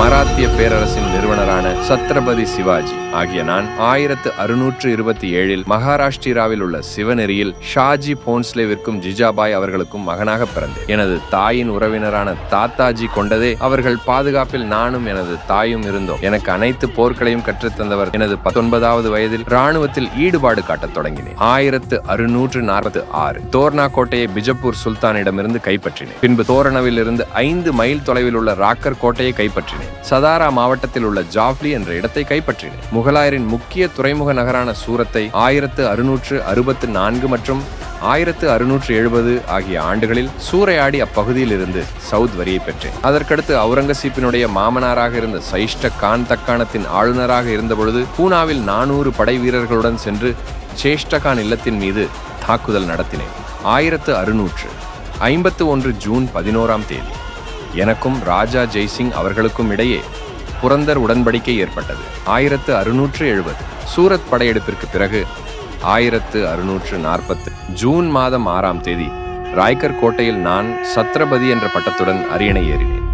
আমার மராத்திய பேரரசின் நிறுவனரான சத்ரபதி சிவாஜி. ஆகிய நான் ஆயிரத்து அறுநூற்று இருபத்தி ஏழில் மகாராஷ்டிராவில் உள்ள சிவநெறியில் ஷாஜி போன்ஸ்லேவிற்கும் ஜிஜாபாய் அவர்களுக்கும் மகனாக பிறந்தேன். எனது தாயின் உறவினரான தாத்தாஜி கொண்டதே அவர்கள் பாதுகாப்பில் நானும் எனது தாயும் இருந்தோம். எனக்கு அனைத்து போர்களையும் கற்றுத்தந்தவர் எனது பத்தொன்பதாவது வயதில் ராணுவத்தில் ஈடுபாடு காட்டத் தொடங்கினேன். ஆயிரத்து அறுநூற்று நாற்பது ஆறு தோர்னா கோட்டையை பிஜப்பூர் சுல்தானிடமிருந்து கைப்பற்றினேன். பின்பு தோரணவில் இருந்து ஐந்து மைல் தொலைவில் உள்ள ராக்கர் கோட்டையை கைப்பற்றினேன். சதாரா மாவட்டத்தில் உள்ள ஜாஃப்லி என்ற இடத்தை கைப்பற்றினேன் முகலாயரின் முக்கிய துறைமுக நகரான சூரத்தை ஆயிரத்து அறுநூற்று அறுபத்து நான்கு மற்றும் ஆயிரத்து அறுநூற்று எழுபது ஆகிய ஆண்டுகளில் சூறையாடி அப்பகுதியில் இருந்து சவுத் வரியை பெற்றேன். அதற்கடுத்து அவுரங்கசீப்பினுடைய மாமனாராக இருந்த சைஷ்ட கான் தக்காணத்தின் ஆளுநராக இருந்தபொழுது பூனாவில் நானூறு படை வீரர்களுடன் சென்று சேஷ்டகான் இல்லத்தின் மீது தாக்குதல் நடத்தினேன். ஆயிரத்து அறுநூற்று ஐம்பத்து ஒன்று ஜூன் பதினோராம் தேதி. எனக்கும் ராஜா ஜெய்சிங் அவர்களுக்கும் இடையே புரந்தர் உடன்படிக்கை ஏற்பட்டது. ஆயிரத்து அறுநூற்று எழுபது. சூரத் படையெடுப்பிற்கு பிறகு ஆயிரத்து அறுநூற்று நாற்பத்து. ஜூன் மாதம் ஆறாம் தேதி ராய்கர் கோட்டையில் நான் சத்ரபதி என்ற பட்டத்துடன் அரியணை ஏறினேன்.